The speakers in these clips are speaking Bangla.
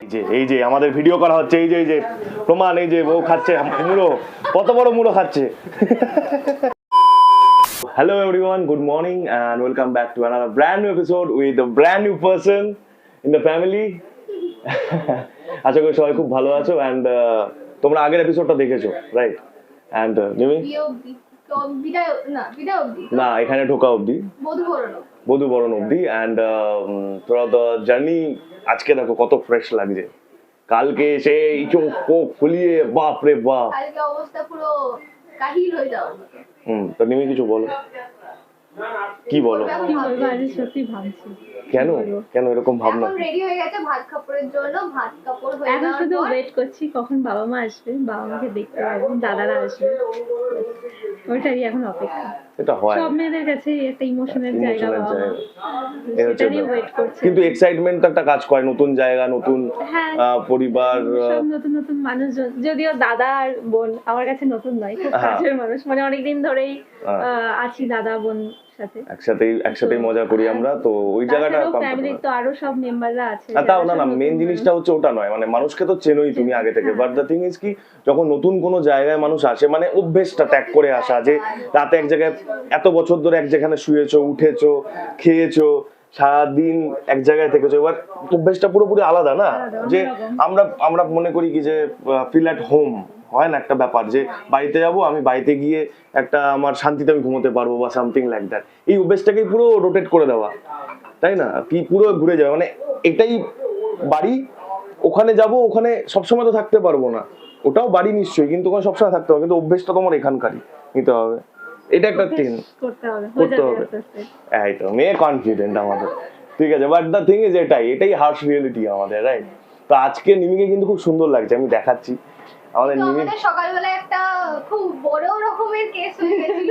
এই যে এই যে আমাদের ভিডিও করা হচ্ছে এই যে এই যে প্রমাণ এই যে বউ খাচ্ছে মুড়ো কত বড় মুড়ো খাচ্ছে। Hello everyone good morning and welcome back to another brand new episode with a brand new person in the family আশা করি সবাই খুব ভালো আছো অ্যান্ড তোমরা আগের এপিসোডটা দেখেছ রাইট অ্যান্ড নিমি না এখানে ঢোকা অবধি। বধু বরণ বধু অবধি অ্যান্ড তোরা দ্য জার্নি আজকে দেখো কত ফ্রেশ লাগছে। কালকে সে চোখ কোক ফুলিয়ে বাপ রে বাপ। আজকে অবস্থা পুরো কাহিল হয়ে মতো। হুম তো নিমি কিছু বলো। কি বলো? কি বলব আজ সত্যি ভাবছি। কেন? কেন এরকম ভাবনা? রেডি হয়ে গেছে ভাত কাপড়ের জন্য ভাত কাপড় হয়ে এখন শুধু ওয়েট করছি কখন বাবা মা আসবে। বাবা মাকে দেখতে পাবো দাদারা আসবে। ওইটারই এখন অপেক্ষা। এটা হয় সব মেয়েদের কাছে একটা ইমোশনের জায়গা কিন্তু এক্সাইটমেন্ট একটা কাজ করে নতুন জায়গা নতুন হ্যাঁ। পরিবার সব নতুন নতুন মানুষ যদিও দাদা আর বোন আমার কাছে নতুন নয় খুব হ্যাঁ। কাছের মানুষ মানে অনেকদিন ধরেই হ্যাঁ। আছি দাদা বোন সাথে একসাথেই একসাথেই মজা করি আমরা তো ওই জায়গাটা ফ্যামিলির তো আরও সব মেম্বাররা আছে আর তাও না না মেন জিনিসটা হচ্ছে ওটা নয় মানে মানুষকে তো চেনোই তুমি আগে থেকে। বাট দ্য থিং ইজ কি যখন নতুন কোনো জায়গায় মানুষ আসে মানে অভ্যেসটা ত্যাগ করে আসা যে রাতে এক জায়গায় এত বছর ধরে এক যেখানে শুয়েছো উঠেছো খেয়েছো সারাদিন এক জায়গায় থেকেছো এবার অভ্যেসটা পুরোপুরি আলাদা না? যে আমরা আমরা মনে করি কি যে ফিল অ্যাট হোম হয় না একটা ব্যাপার? যে বাড়িতে যাব আমি বাড়িতে গিয়ে একটা আমার শান্তিতে আমি ঘুমোতে পারব বা সামথিং লাইক দ্যাট এই অভ্যেসটাকেই পুরো রোটেট করে দেওয়া। তাই না? কি পুরো ঘুরে যাবে মানে এটাই বাড়ি ওখানে যাব ওখানে সবসময় তো থাকতে পারব না। ওটাও বাড়ি নিশ্চয়ই কিন্তু ওখানে সবসময় থাকতে হবে। কিন্তু অভ্যেসটা তোমার এখানকারই নিতে হবে। এটা একটা ট্রেন করতে হবে এই তো মেয়ে কনফিডেন্ট আমাদের। ঠিক আছে বাট দ্য থিং ইজ এটাই এটাই হার্শ রিয়েলিটি আমাদের রাইট তো আজকে নিমিকে কিন্তু খুব সুন্দর লাগছে আমি দেখাচ্ছি। আমাদের নিমি সকালবেলা একটা খুব বড় রকমের কেস হয়ে গেছিল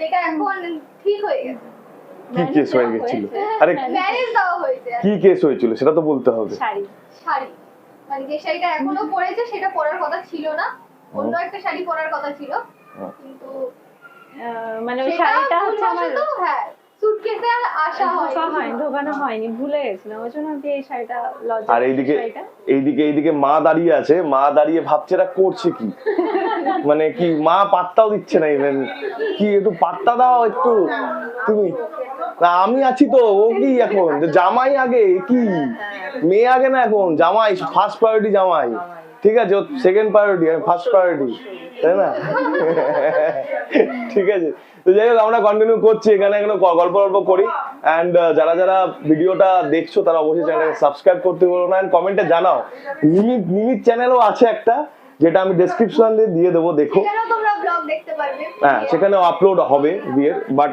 যেটা এখন ঠিক হয়ে গেছে। কি কেস হয়ে গেছিল? আরে ম্যারেজ দেওয়া হয়েছে কি কেস হয়েছিল সেটা তো বলতে হবে। শাড়ি। শাড়ি। মানে যে শাড়িটা এখনও পরেছে সেটা পরার কথা ছিল না। অন্য একটা শাড়ি পরার কথা ছিল। কিন্তু মানে ওই শাড়িটা হচ্ছে আমার হ্যাঁ সুটকেসে আর আসা হয় ঢোকানো হয়নি ভুলে গেছিলাম ওই জন্য আমি এই শাড়িটা লজ্জা আর এইদিকে এইদিকে এইদিকে মা দাঁড়িয়ে আছে মা দাঁড়িয়ে ভাবছে এরা করছে কি? মানে কি মা পাত্তাও দিচ্ছে না ইভেন কি একটু পাত্তা দাও একটু তুমি। না আমি আছি তো ও কি এখন? জামাই আগে কি? মেয়ে আগে না এখন? জামাই ফার্স্ট প্রায়োরিটি জামাই। ঠিক আছে সেকেন্ড প্রায়োরিটি আমি ফার্স্ট প্রায়োরিটি তাই না? ঠিক আছে তো যাই হোক আমরা কন্টিনিউ করছি এখানে এখানে গল্প গল্প করি অ্যান্ড যারা যারা ভিডিওটা দেখছ তারা অবশ্যই চ্যানেলটাকে সাবস্ক্রাইব করতে বলো না অ্যান্ড কমেন্টে জানাও। নিমিত নিমিত চ্যানেলও আছে একটা যেটা আমি ডেসক্রিপশনে দিয়ে দেবো দেখো। হ্যাঁ সেখানেও আপলোড হবে বিয়ের বাট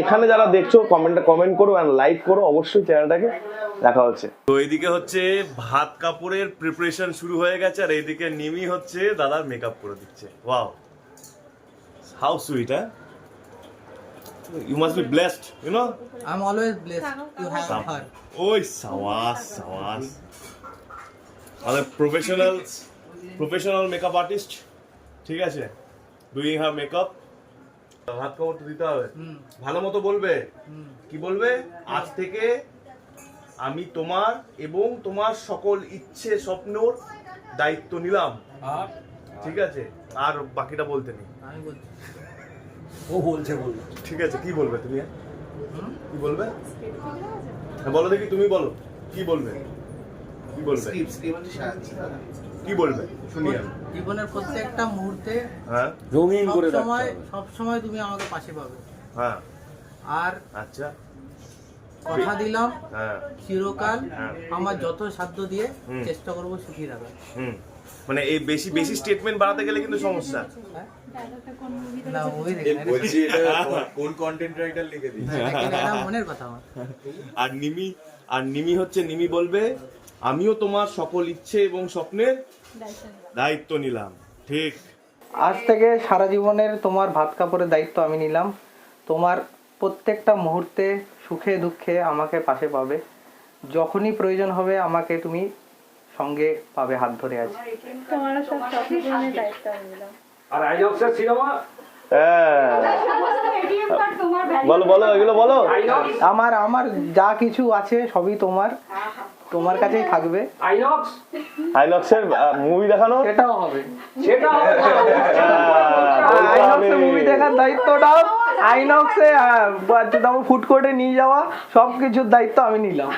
এখানে যারা দেখছ কমেন্টে কমেন্ট করো অ্যান্ড লাইক করো অবশ্যই চ্যানেলটাকে দেখা হচ্ছে। তো এইদিকে হচ্ছে ভাত কাপড়ের প্রিপারেশন শুরু হয়ে গেছে আর এইদিকে নিমি হচ্ছে দাদার মেকআপ করে দিচ্ছে। ওয়াও হাউ সুইট হ্যাঁ you must be blessed you know I'm always blessed. To have her. ওই সাওয়াস সাওয়াস আমাদের প্রফেশনাল প্রফেশনাল মেকআপ আর্টিস্ট ঠিক আছে? ডুইং হার মেকআপ হাত কাপড় তো দিতে হবে। ভালো মতো বলবে? কি বলবে? আজ থেকে আমি তোমার এবং তোমার সকল ইচ্ছে স্বপ্নর দায়িত্ব নিলাম। ঠিক আছে? আর বাকিটা বলতে নেই। বলছি। ও বলছে বলবে ঠিক আছে কি বলবে তুমি? কি বলবে? হ্যাঁ, বলো দেখি তুমি বলো। কি বলবে? কি বলবে? কি বলবে? শুনি আমি জীবনের প্রত্যেকটা মুহূর্তে হ্যাঁ। রঙিন করে রাখতে সময় হবে। সব সময় তুমি আমাকে পাশে পাবে। হ্যাঁ। আর আচ্ছা। কথা দিলাম। হ্যাঁ। চিরকাল হ্যাঁ। আমার যত সাধ্য দিয়ে চেষ্টা করব সুখী রাখার মানে এই বেশি বেশি স্টেটমেন্ট বাড়াতে গেলে কিন্তু সমস্যা। হ্যাঁ? কোন কন্টেন্ট রাইটার লিখে দিয়েছে মনের কথা আমার। আর নিমি আর নিমি হচ্ছে নিমি বলবে আমিও তোমার সকল ইচ্ছে এবং স্বপ্নের দায়িত্ব নিলাম ঠিক। আজ থেকে সারা জীবনের তোমার ভাত কাপড়ের দায়িত্ব আমি নিলাম। তোমার প্রত্যেকটা মুহূর্তে সুখে দুঃখে আমাকে পাশে পাবে। যখনই প্রয়োজন হবে আমাকে তুমি সঙ্গে পাবে হাত ধরে আছি তোমার সব স্বপ্ন পূরণের দায়িত্ব আমি নিলাম। আর আইনক্সের সিনেমা? হ্যাঁ। বলো বলো এগুলো বলো। আমার আমার যা কিছু আছে সবই তোমার। তোমার কাছেই থাকবে। আইনক্স? আইনক্সের মুভি দেখানো? সেটাও হবে। সেটাও হবে। আইনক্স মুভি দেখার দায়িত্বটাও আইনক্সে ফুড কোর্টে নিয়ে যাওয়া সবকিছুর দায়িত্ব আমি নিলাম।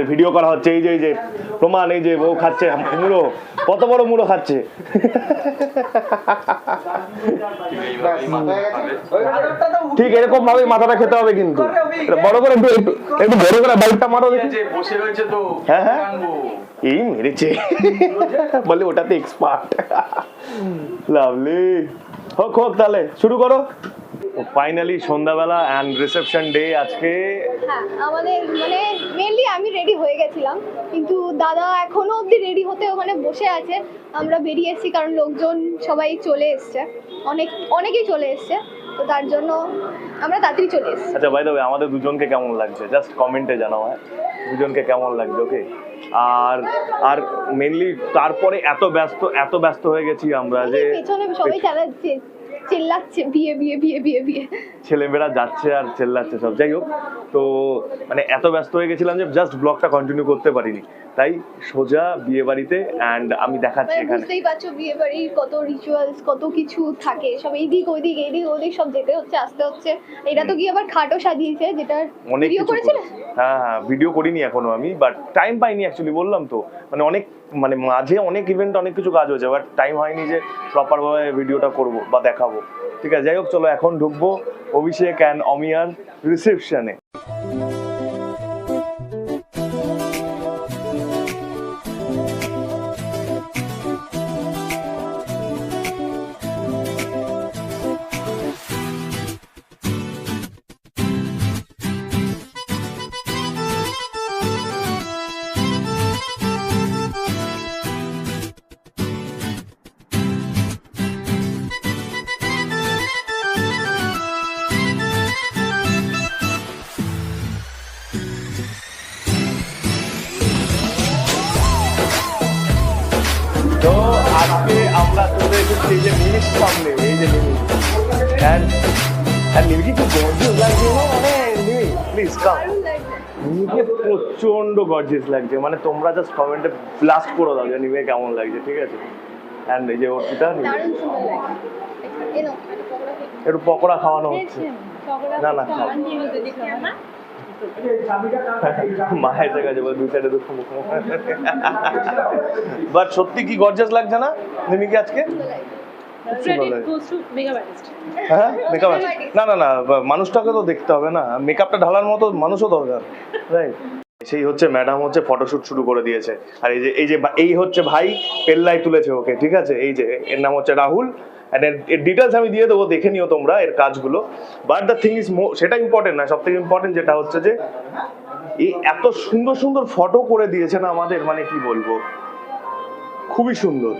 আমাদের ভিডিও করা হচ্ছে এই যে এই যে প্রমাণ এই যে ও খাচ্ছে মুড়ো কত বড় মুড়ো খাচ্ছে? ঠিক এরকম ভাবে মাথাটা খেতে হবে কিন্তু। বড় করে একটু বড় করে বাইকটা মারো দেখি। বসে রয়েছে তো হ্যাঁ হ্যাঁ। এই মেরেছে। বলে ওটাতে এক্সপার্ট লাভলি হোক হোক তাহলে শুরু করো। ফাইনালি সন্ধ্যাবেলা অ্যান্ড রিসেপশন ডে আজকে হ্যাঁ আমাদের মানে মেনলি আমি রেডি হয়ে গেছিলাম কিন্তু দাদা এখনও অবধি রেডি হতে ওখানে বসে আছে। আমরা বেরিয়ে এসেছি কারণ লোকজন সবাই চলে এসছে। অনেক অনেকেই চলে এসছে তো তার জন্য আমরা তাড়াতাড়ি চলে এসেছি। আচ্ছা বাই দ্য ওয়ে আমাদের দুজনকে কেমন লাগছে? জাস্ট কমেন্টে জানাও হ্যাঁ? দুজনকে কেমন লাগছে ওকে আর আর মেনলি তারপরে এত ব্যস্ত এত ব্যস্ত হয়ে গেছি আমরা যে পেছনে সবাই চালাচ্ছে। চিল্লাচ্ছে বিয়ে বিয়ে বিয়ে বিয়ে বিয়ে। ছেলেমেয়েরা যাচ্ছে আর চেল্লাচ্ছে সব। যাই হোক তো মানে এত ব্যস্ত হয়ে গেছিলাম যে জাস্ট ব্লগটা কন্টিনিউ করতে পারিনি। তাই সোজা বিয়ে বাড়িতে অ্যান্ড আমি দেখাচ্ছি মানে এখানে। বুঝতেই পারছ বিয়ে বাড়ির কত রিচুয়ালস কত কিছু থাকে। সব এইদিক ওইদিক এইদিক ওইদিক সব যেতে হচ্ছে আসতে হচ্ছে। এটা তো কি আবার খাটও সাজিয়েছে যেটা অনেক ভিডিও করেছিলে? হ্যাঁ হ্যাঁ ভিডিও করিনি এখনও আমি বাট টাইম পাইনি অ্যাকচুয়ালি বললাম তো। মানে অনেক মানে মাঝে অনেক ইভেন্ট অনেক কিছু কাজ হয়েছে বাট টাইম হয়নি যে প্রপারভাবে ভিডিওটা করব বা দেখাবো। ঠিক আছে? যাই হোক, চলো এখন ঢুকবো। অভিষেক অ্যান্ড অমিয়ার রিসেপশনে মিনি অ্যান্ড লাগছে মানে প্লিজ গর্জিয়াস লাগছে মানে তোমরা জাস্ট কমেন্টে ব্লাস্ট করে দাও যে কেমন লাগছে ঠিক আছে অ্যান্ড এই যে খেয়ে। একটু পকোড়া খাওয়ানো হচ্ছে না না খাও মা জায়গা যাব দুই সাইডে দুঃখ মুখ বাট সত্যি কি গর্জাস লাগছে না নিমিকে আজকে? হ্যাঁ না না না মানুষটাকে তো দেখতে হবে না। মেকআপটা ঢালার মতো মানুষও দরকার রাইট সেই হচ্ছে ম্যাডাম হচ্ছে ফটোশুট শুরু করে দিয়েছে। আর এই যে এই যে এই হচ্ছে ভাই, পেল্লাই তুলেছে ওকে, ঠিক আছে? এই যে, এর নাম হচ্ছে রাহুল। এর ডিটেলস আমি দিয়ে দেবো, দেখে নিও তোমরা এর কাজগুলো। বাট দ্য থিং ইজ সেটা ইম্পর্টেন্ট না সব থেকে ইম্পর্টেন্ট যেটা হচ্ছে যে এই এত সুন্দর সুন্দর ফটো করে দিয়েছে না আমাদের মানে কি বলব? খুবই সুন্দর।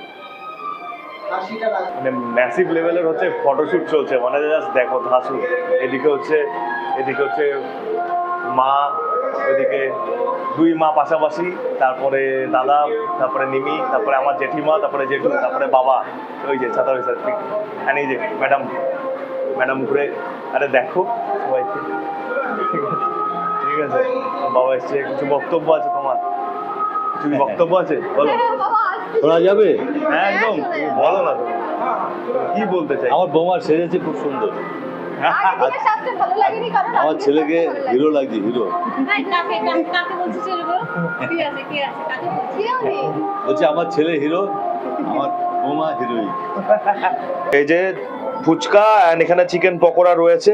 মানে ম্যাসিভ লেভেলের হচ্ছে ফটোশুট চলছে মানে জাস্ট দেখো ধাসু এদিকে হচ্ছে এদিকে হচ্ছে মা ওইদিকে দুই মা পাশাপাশি তারপরে দাদা তারপরে নিমি তারপরে আমার জেঠিমা তারপরে জেঠু তারপরে বাবা। ওই যে ছাতা ওই ঠিক আর এই যে ম্যাডাম ম্যাডাম ঘুরে আরে দেখো সবাইকে। ঠিক আছে? বাবা এসছে কিছু বক্তব্য আছে তোমার? কিছু বক্তব্য আছে? বলো। হ্যাঁ, শোনা যাবে? হ্যাঁ একদম। বলো না তুমি। কি বলতে চাই আমার বৌমা সেজেছে খুব সুন্দর। আমার ছেলেকে। হিরো লাগছে হিরো? বলছে আমার ছেলে হিরো আমার বৌমা হিরোইন এই যে ফুচকা অ্যান্ড এখানে চিকেন পকোড়া রয়েছে।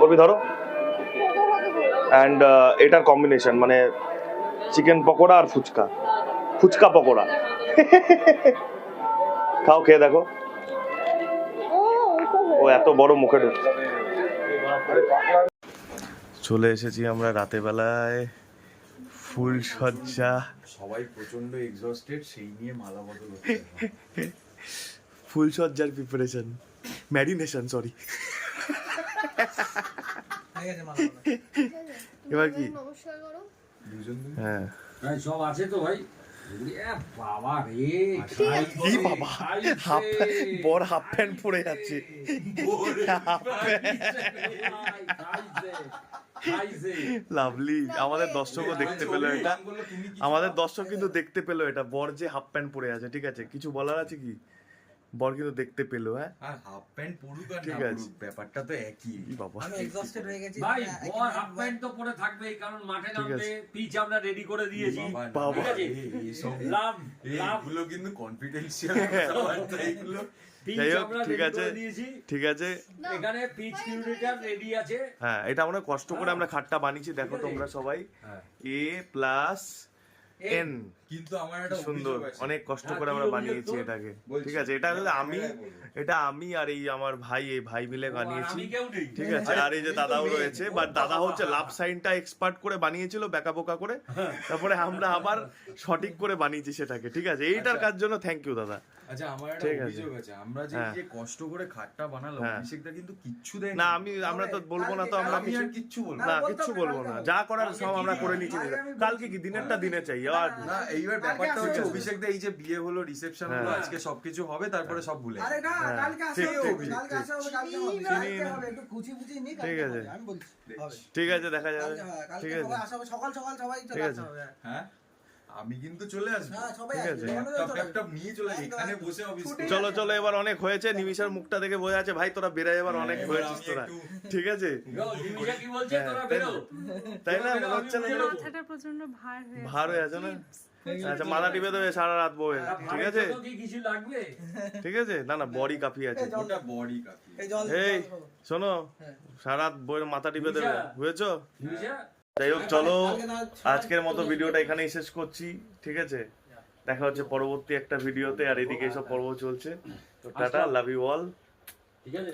করবি ধরো। অ্যান্ড এটার কম্বিনেশন মানে চিকেন পকোড়া আর ফুচকা। ফুচকা পকোড়া। খাও খেয়ে দেখো। ও, ও এত বড় মুখে ঢুকছে। চলে এসেছি আমরা রাতে বেলায় ফুল সজ্জা সবাই প্রচণ্ড এক্সস্টেড সেই নিয়ে মালা বদল হচ্ছে। ফুল সজ্জার প্রিপারেশন ম্যারিনেশন সরি এবার কি? দুজন। হ্যাঁ সব আছে তো ভাই। কি বাবা? হাফ বড় হাফ প্যান্ট পরে যাচ্ছে। লাভলি, আমাদের দর্শকও দেখতে পেল এটা। আমাদের দর্শক কিন্তু দেখতে পেল এটা। বর যে হাফ প্যান্ট পরে আছে, ঠিক আছে? কিছু বলার আছে কি? বর কিন্তু দেখতে পেল হ্যাঁ? আর হাফ প্যান্ট পরুক আর ঠিক আছে। ব্যাপারটা তো একই। বাবা। আমি এক্সস্টেড হয়ে গেছি। ভাই বর হাফ প্যান্ট তো পরে থাকবেই কারণ মাঠে নামবে পিচ আমরা রেডি করে দিয়েছি। বাবা। ঠিক লাভ লাভ। এইগুলো কিন্তু কনফিডেন্সিয়াল এগুলো। ঠিক আছে। ঠিক আছে। এখানে পিচ কিউরিটার রেডি আছে। হ্যাঁ এটা আমরা কষ্ট করে আমরা খাটটা বানিয়েছি। দেখো তোমরা সবাই। হ্যাঁ। এ প্লাস এন কিন্তু আমার একটা সুন্দর অনেক কষ্ট হ্যাঁ, করে আমরা বানিয়েছি এটাকে। ঠিক আছে এটা হলো আমি এটা আমি আর এই আমার ভাই এই ভাই মিলে বানিয়েছি। ঠিক আছে আর এই যে দাদাও রয়েছে বাট দাদা হচ্ছে লাভ সাইনটা এক্সপার্ট করে বানিয়েছিল বেকা বোকা করে তারপরে আমরা আবার সঠিক করে বানিয়েছি সেটাকে। ঠিক আছে এইটার কাজ জন্য থ্যাংক ইউ দাদা। আচ্ছা আমার একটা অভিযোগ আছে। আমরা যে হ্যাঁ। যে কষ্ট করে খাটটা বানালাম হ্যাঁ। অভিষেকটা কিন্তু কিচ্ছু দেয় না আমি আমরা তো বলব না তো আমরা আমি কিছু আর কিচ্ছু বলব না। কিচ্ছু বলব না। যা করার সব আমরা করে কালকে কি দিনেরটা দিনে চাই আর না এইবার ব্যাপারটা হচ্ছে আছে। অভিষেক দা এই যে বিয়ে হলো রিসেপশন হলো হ্যাঁ। আজকে সবকিছু হবে তারপরে সব ভুলে আরে না কালকে কালকে কালকে হবে। একটু খুঁজি বুঝি নি ঠিক আছে। আমি বলছি। ঠিক আছে দেখা যাবে। ঠিক আছে। সকাল সকাল সবাই চলে। হ্যাঁ। আমি কিন্তু চলে আসব। হ্যাঁ ঠিক আছে। ল্যাপটপ নিয়ে চলে এখানে বসে অফিস চলো চলো এবার অনেক হয়েছে নিমিষার মুখটা দেখে বোঝা যাচ্ছে ভাই তোরা বেরাই এবার অনেক হ্যাঁ, হয়েছিস তোরা। ঠিক আছে? দিমিজা কি বলছে? হ্যাঁ, তাই না? মনে হচ্ছে না মাথাটা প্রচণ্ড ভার হয়ে ভার হয়ে আছে না? আচ্ছা মাথা টিপে দেবে সারা রাত বয়ে ঠিক আছে? ভাড়া কি কিছু লাগবে। ঠিক আছে? না না বডি কাপি আছে। বডি এই। শোনো সারা রাত বইয়ের মাথা টিপে দেবে। বুঝেছ? যাই হোক চলো আজকের মতো ভিডিওটা এখানেই শেষ করছি ঠিক আছে? দেখা হচ্ছে পরবর্তী একটা ভিডিওতে আর এদিকে এসব পর্ব চলছে। তো টাটা লাভ ইউ অল ঠিক আছে।